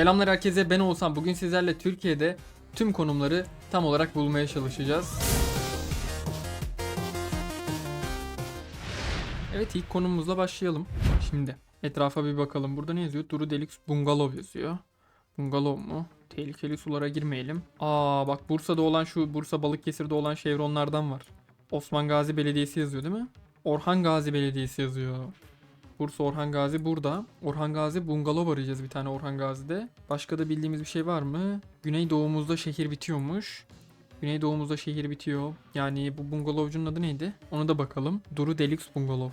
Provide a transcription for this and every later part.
Selamlar herkese ben Oğuzhan. Bugün sizlerle Türkiye'de tüm konumları tam olarak bulmaya çalışacağız. Evet ilk konumuzla başlayalım. Şimdi etrafa bir bakalım. Burada ne yazıyor? Duru Deluxe Bungalov yazıyor. Bungalov mu? Tehlikeli sulara girmeyelim. Aa bak Bursa'da olan şu Bursa Balıkesir'de olan şevronlardan var. Osman Gazi Belediyesi yazıyor değil mi? Orhan Gazi Belediyesi yazıyor. Bursa Orhan Gazi burada. Orhan Gazi bungalov arayacağız bir tane Orhan Gazi'de. Başka da bildiğimiz bir şey var mı? Güneydoğumuzda şehir bitiyormuş. Güneydoğumuzda şehir bitiyor. Yani bu bungalovcunun adı neydi? Ona da bakalım. Duru Deluxe Bungalov.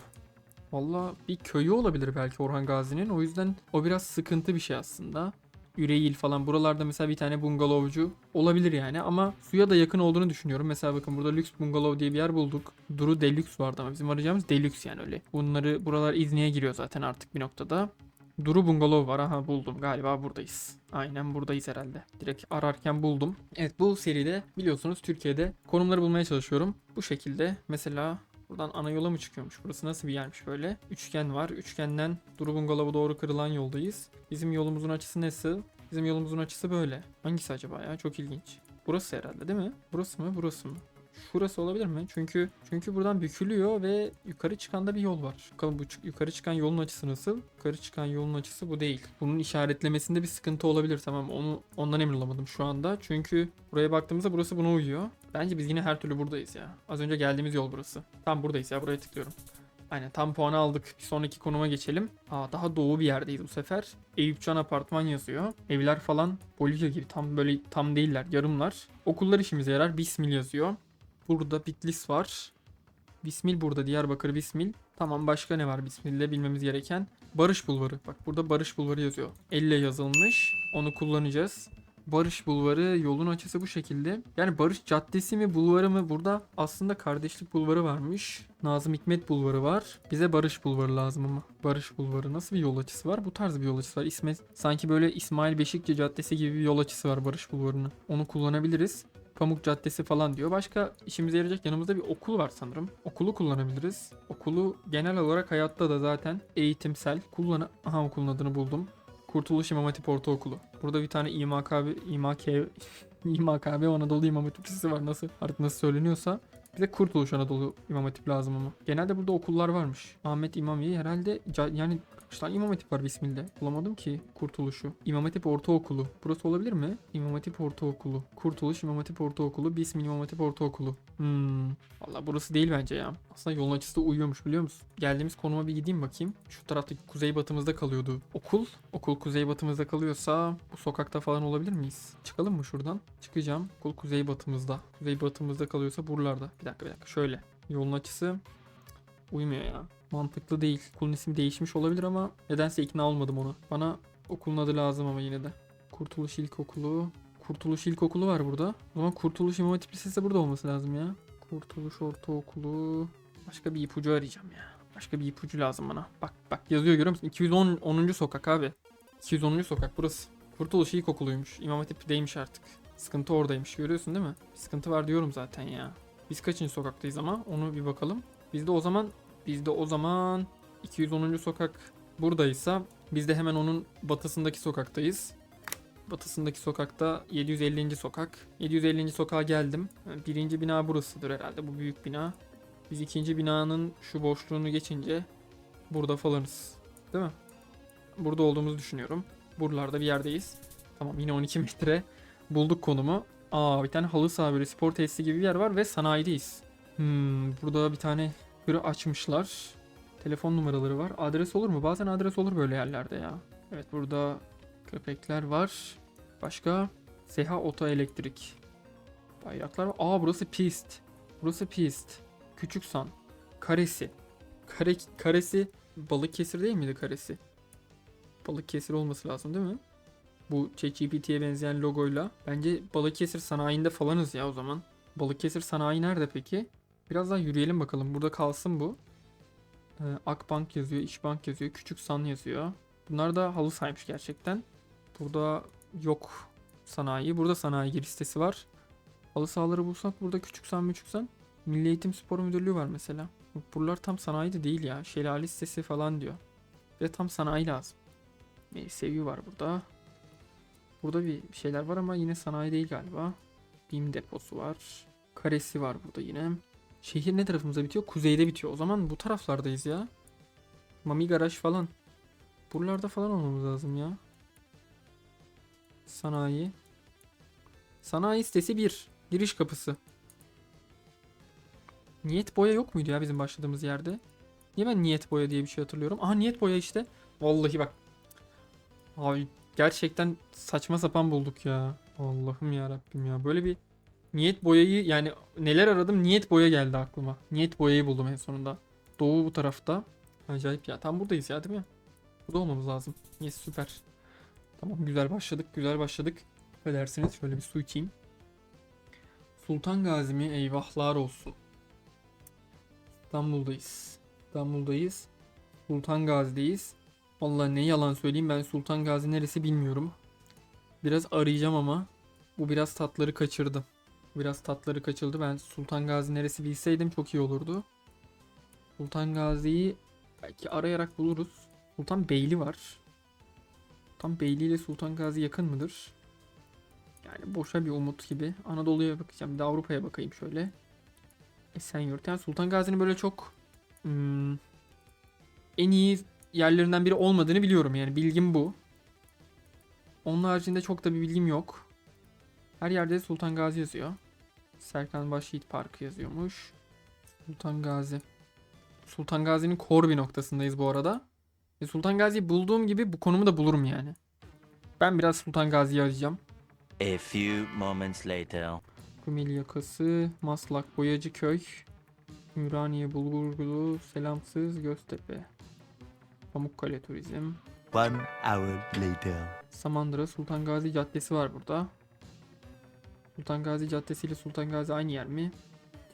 Valla bir köyü olabilir belki Orhan Gazi'nin. O yüzden o biraz sıkıntı bir şey aslında. Üreğil falan buralarda mesela bir tane bungalovcu olabilir yani ama suya da yakın olduğunu düşünüyorum. Mesela bakın burada lüks bungalov diye bir yer bulduk. Duru Deluxe vardı ama bizim arayacağımız Deluxe yani öyle. Bunları buralar İzni'ye giriyor zaten artık bir noktada. Duru Bungalov var. Aha buldum. Galiba buradayız. Aynen buradayız herhalde. Direkt ararken buldum. Evet bu seride biliyorsunuz Türkiye'de konumları bulmaya çalışıyorum. Bu şekilde mesela buradan ana yola mı çıkıyormuş? Burası nasıl bir yermiş böyle? Üçgen var. Üçgenden Duru Bungalov'a doğru kırılan yoldayız. Bizim yolumuzun açısı nasıl? Bizim yolumuzun açısı böyle. Hangisi acaba ya? Çok ilginç. Burası herhalde değil mi? Burası mı? Burası mı? Şurası olabilir mi? Çünkü çünkü buradan bükülüyor ve yukarı çıkan da bir yol var. Bakalım bu yukarı çıkan yolun açısı nasıl? Yukarı çıkan yolun açısı bu değil. Bunun işaretlemesinde bir sıkıntı olabilir tamam. Onu ondan emin olamadım şu anda. Çünkü buraya baktığımızda burası buna uyuyor. Bence biz yine her türlü buradayız ya. Az önce geldiğimiz yol burası. Tam buradayız ya. Buraya tıklıyorum. Aynen tam puanı aldık. Bir sonraki konuma geçelim. Aa, daha doğu bir yerdeyiz bu sefer. Eyüpcan apartman yazıyor. Evler falan Bolivya gibi tam böyle tam değiller yarımlar. Okullar işimize yarar. Bismil yazıyor. Burada Bitlis var. Bismil burada. Diyarbakır Bismil. Tamam başka ne var Bismil'de bilmemiz gereken? Barış Bulvarı. Bak burada Barış Bulvarı yazıyor. Elle yazılmış. Onu kullanacağız. Barış Bulvarı yolun açısı bu şekilde. Yani Barış Caddesi mi bulvarı mı? Burada aslında Kardeşlik Bulvarı varmış. Nazım Hikmet Bulvarı var. Bize Barış Bulvarı lazım ama. Barış Bulvarı nasıl bir yol açısı var? Bu tarz bir yol açısı var. İsme, sanki böyle İsmail Beşikçi Caddesi gibi bir yol açısı var Barış Bulvarı'nın. Onu kullanabiliriz. Pamuk Caddesi falan diyor. Başka işimize yarayacak yanımızda bir okul var sanırım. Okulu kullanabiliriz. Okulu genel olarak hayatta da zaten eğitimsel. Kullan Aha okulun adını buldum. Kurtuluş İmam Hatip Ortaokulu. Burada bir tane İMKB, İMK, İMKB Anadolu İmam Hatip Lisesi var. Nasıl artık nasıl söyleniyorsa. Bize Kurtuluş Anadolu İmam Hatip lazım ama. Genelde burada okullar varmış. Ahmet İmamiye herhalde yani kaç tane İmam Hatip var bismillah. Bulamadım ki Kurtuluş'u. İmam Hatip Ortaokulu. Burası olabilir mi? İmam Hatip Ortaokulu. Kurtuluş İmam Hatip Ortaokulu. Bismil İmam Hatip Ortaokulu. Hmm. Valla burası değil bence ya. Aslında yolun açısı da uyuyormuş biliyor musun? Geldiğimiz konuma bir gideyim bakayım. Şu taraftaki kuzeybatımızda kalıyordu. Okul. Okul kuzeybatımızda kalıyorsa bu sokakta falan olabilir miyiz? Çıkalım mı şuradan? Çıkacağım. Okul kuzeybatımızda. Kuzeybatımızda kalıyorsa buralarda. Bir dakika bir dakika şöyle. Yolun açısı uymuyor ya. Mantıklı değil. Okulun ismi değişmiş olabilir ama nedense ikna olmadım ona. Bana okulun adı lazım ama yine de. Kurtuluş İlkokulu. Kurtuluş İlkokulu var burada. O zaman Kurtuluş İmam Hatip Lisesi burada olması lazım ya. Kurtuluş Ortaokulu. Başka bir ipucu arayacağım ya. Başka bir ipucu lazım bana. Bak bak yazıyor görüyor musun? 210 10. sokak abi. 210. sokak burası. Kurtuluş İlkokulu'ymuş. İmam Hatip değilmiş artık. Sıkıntı oradaymış. Görüyorsun değil mi? Bir sıkıntı var diyorum zaten ya. Biz kaçıncı sokaktayız ama onu bir bakalım. Biz de o zaman biz de o zaman 210. sokak buradaysa biz de hemen onun batısındaki sokaktayız. Batısındaki sokakta 750. sokak. 750. sokağa geldim. Birinci bina burasıdır herhalde bu büyük bina. Biz ikinci binanın şu boşluğunu geçince burada falanız. Değil mi? Burada olduğumuzu düşünüyorum. Buralarda bir yerdeyiz. Tamam yine 12 metre bulduk konumu. Aa bir tane halı saha böyle spor tesisi gibi bir yer var ve sanayideyiz. Hmm, burada bir tane Biri açmışlar. Telefon numaraları var. Adres olur mu? Bazen adres olur böyle yerlerde ya. Evet burada köpekler var. Başka? Seha Oto Elektrik. Bayraklar var. Aa burası pist. Burası pist. Küçük san. Karesi. Kare, karesi Balıkesir değil miydi karesi? Balıkesir olması lazım değil mi? Bu ChatGPT'ye benzeyen logoyla. Bence Balıkesir sanayinde falanız ya o zaman. Balıkesir sanayi nerede peki? Biraz daha yürüyelim bakalım. Burada kalsın bu. Ee, Akbank yazıyor, İşbank yazıyor, Küçük San yazıyor. Bunlar da halı saymış gerçekten. Burada yok sanayi. Burada sanayi giriş sitesi var. Halı sahaları bulsak burada Küçük San, Küçük San. Milli Eğitim Spor Müdürlüğü var mesela. Buralar tam sanayi de değil ya. Şelale sitesi falan diyor. Ve tam sanayi lazım. E, seviye var burada. Burada bir şeyler var ama yine sanayi değil galiba. BİM deposu var. Karesi var burada yine. Şehir ne tarafımıza bitiyor? Kuzeyde bitiyor. O zaman bu taraflardayız ya. Mami garaj falan. Buralarda falan olmamız lazım ya. Sanayi. Sanayi sitesi 1. Giriş kapısı. Niyet boya yok muydu ya bizim başladığımız yerde? Niye ben niyet boya diye bir şey hatırlıyorum? Aha niyet boya işte. Vallahi bak. Abi gerçekten saçma sapan bulduk ya. Allah'ım ya Rabbim ya. Böyle bir niyet boyayı yani neler aradım niyet boya geldi aklıma. Niyet boyayı buldum en sonunda. Doğu bu tarafta. Acayip ya. Tam buradayız ya değil mi? Burada olmamız lazım. Yes süper. Tamam güzel başladık. Güzel başladık. Affedersiniz şöyle bir su içeyim. Sultan Gazi mi? Eyvahlar olsun. İstanbul'dayız. İstanbul'dayız. Sultan Gazi'deyiz. Vallahi ne yalan söyleyeyim ben Sultan Gazi neresi bilmiyorum. Biraz arayacağım ama bu biraz tatları kaçırdı. Biraz tatları kaçıldı. Ben Sultan Gazi neresi bilseydim çok iyi olurdu. Sultan Gazi'yi belki arayarak buluruz. Sultan Beyli var. Sultan Beyli ile Sultan Gazi yakın mıdır? Yani boşa bir umut gibi. Anadolu'ya bakacağım. Bir de Avrupa'ya bakayım şöyle. Esenyurt. Yani Sultan Gazi'nin böyle çok hmm, en iyi yerlerinden biri olmadığını biliyorum. Yani bilgim bu. Onun haricinde çok da bir bilgim yok. Her yerde Sultan Gazi yazıyor. Serkan Başyiğit Parkı yazıyormuş. Sultan Gazi. Sultan Gazi'nin kor bir noktasındayız bu arada. Ve Sultan Gazi'yi bulduğum gibi bu konumu da bulurum yani. Ben biraz Sultan Gazi'yi arayacağım. A few moments later. Rumeli yakası, Maslak, Boyacıköy, Ümraniye, Bulgurgulu, Selamsız, Göztepe. Pamukkale Turizm. One hour later. Samandıra Sultan Gazi Caddesi var burada. Sultan Gazi Caddesi ile Sultan Gazi aynı yer mi?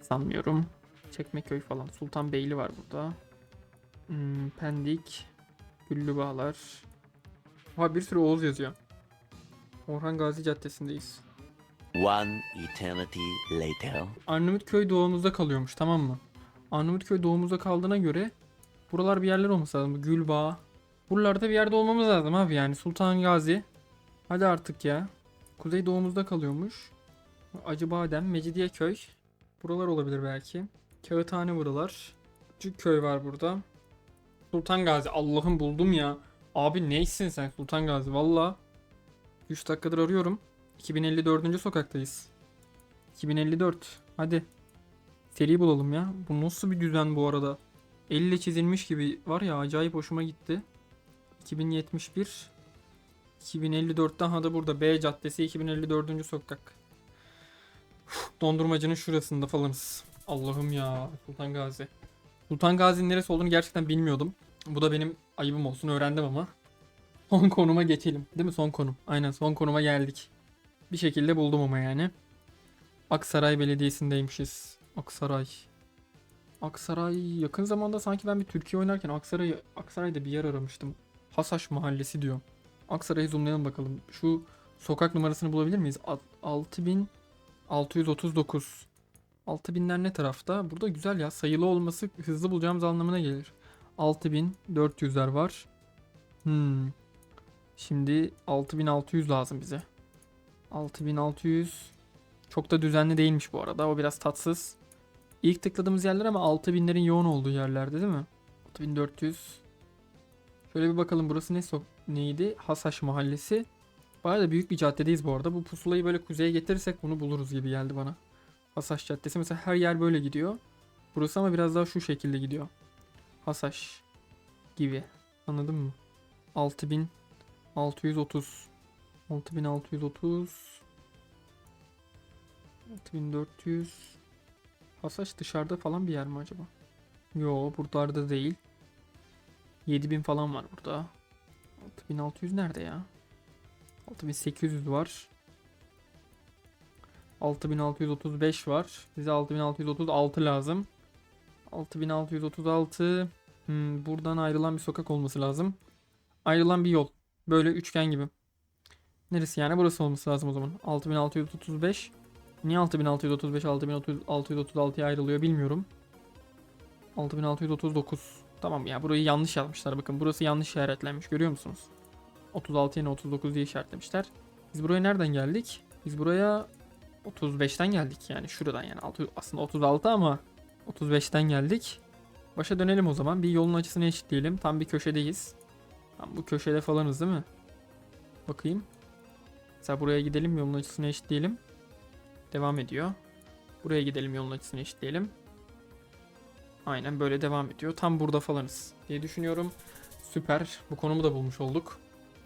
Sanmıyorum. Çekmeköy falan. Sultan Beyli var burada. Hmm, Pendik. Güllübağlar. Ha bir sürü Oğuz yazıyor. Orhan Gazi Caddesi'ndeyiz. One eternity later. Arnavutköy doğumuzda kalıyormuş tamam mı? Arnavutköy doğumuzda kaldığına göre buralar bir yerler olması lazım. Gülbağ. Buralarda bir yerde olmamız lazım abi yani. Sultan Gazi. Hadi artık ya. Kuzey doğumuzda kalıyormuş. Acıbadem, Mecidiyeköy. Buralar olabilir belki. Kağıthane buralar. Küçük köy var burada. Sultan Gazi. Allah'ım buldum ya. Abi neysin sen Sultan Gazi valla. 3 dakikadır arıyorum. 2054. sokaktayız. 2054. Hadi. Seri bulalım ya. Bu nasıl bir düzen bu arada? Elle çizilmiş gibi var ya acayip hoşuma gitti. 2071. 2054'ten ha da burada B Caddesi 2054. sokak. Dondurmacının şurasında falanız. Allah'ım ya Sultan Gazi. Sultan Gazi'nin neresi olduğunu gerçekten bilmiyordum. Bu da benim ayıbım olsun öğrendim ama. Son konuma geçelim. Değil mi son konum? Aynen son konuma geldik. Bir şekilde buldum ama yani. Aksaray Belediyesi'ndeymişiz. Aksaray. Aksaray yakın zamanda sanki ben bir Türkiye oynarken Aksaray Aksaray'da bir yer aramıştım. Hasaş Mahallesi diyor. Aksaray'ı zoomlayalım bakalım. Şu sokak numarasını bulabilir miyiz? 6000 639. 6000'ler ne tarafta? Burada güzel ya. Sayılı olması hızlı bulacağımız anlamına gelir. 6400'ler var. Hmm. Şimdi 6600 lazım bize. 6600 çok da düzenli değilmiş bu arada. O biraz tatsız. İlk tıkladığımız yerler ama 6000'lerin yoğun olduğu yerlerde değil mi? 6400. Şöyle bir bakalım burası ne so neydi? Hasaş Mahallesi. Bayağı da büyük bir caddedeyiz bu arada. Bu pusulayı böyle kuzeye getirirsek bunu buluruz gibi geldi bana. Hasaş Caddesi mesela her yer böyle gidiyor. Burası ama biraz daha şu şekilde gidiyor. Hasaş gibi. Anladın mı? 6630 6630 6400 Hasaş dışarıda falan bir yer mi acaba? Yo buralarda değil. 7000 falan var burada. 6600 nerede ya? 6800 var. 6635 var. Bize 6636 lazım. 6636 hmm, buradan ayrılan bir sokak olması lazım. Ayrılan bir yol. Böyle üçgen gibi. Neresi yani? Burası olması lazım o zaman. 6635. Niye 6635 6636'ya ayrılıyor bilmiyorum. 6639. Tamam ya burayı yanlış yazmışlar. Bakın burası yanlış işaretlenmiş. Görüyor musunuz? 36 yerine 39 diye işaretlemişler. Biz buraya nereden geldik? Biz buraya 35'ten geldik yani şuradan yani aslında 36 ama 35'ten geldik. Başa dönelim o zaman. Bir yolun açısını eşitleyelim. Tam bir köşedeyiz. Tam bu köşede falanız değil mi? Bakayım. Mesela buraya gidelim yolun açısını eşitleyelim. Devam ediyor. Buraya gidelim yolun açısını eşitleyelim. Aynen böyle devam ediyor. Tam burada falanız diye düşünüyorum. Süper. Bu konumu da bulmuş olduk.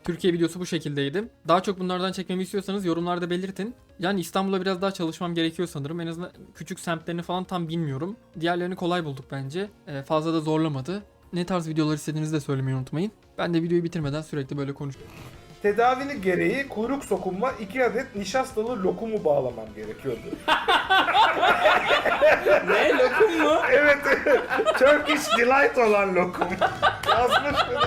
Türkiye videosu bu şekildeydi. Daha çok bunlardan çekmemi istiyorsanız yorumlarda belirtin. Yani İstanbul'a biraz daha çalışmam gerekiyor sanırım. En azından küçük semtlerini falan tam bilmiyorum. Diğerlerini kolay bulduk bence. Ee, fazla da zorlamadı. Ne tarz videolar istediğinizi de söylemeyi unutmayın. Ben de videoyu bitirmeden sürekli böyle konuşuyorum. Tedavinin gereği kuyruk sokunma 2 adet nişastalı lokumu bağlamam gerekiyordu. ne lokum mu? evet, Turkish Delight olan lokum. Yazmış mı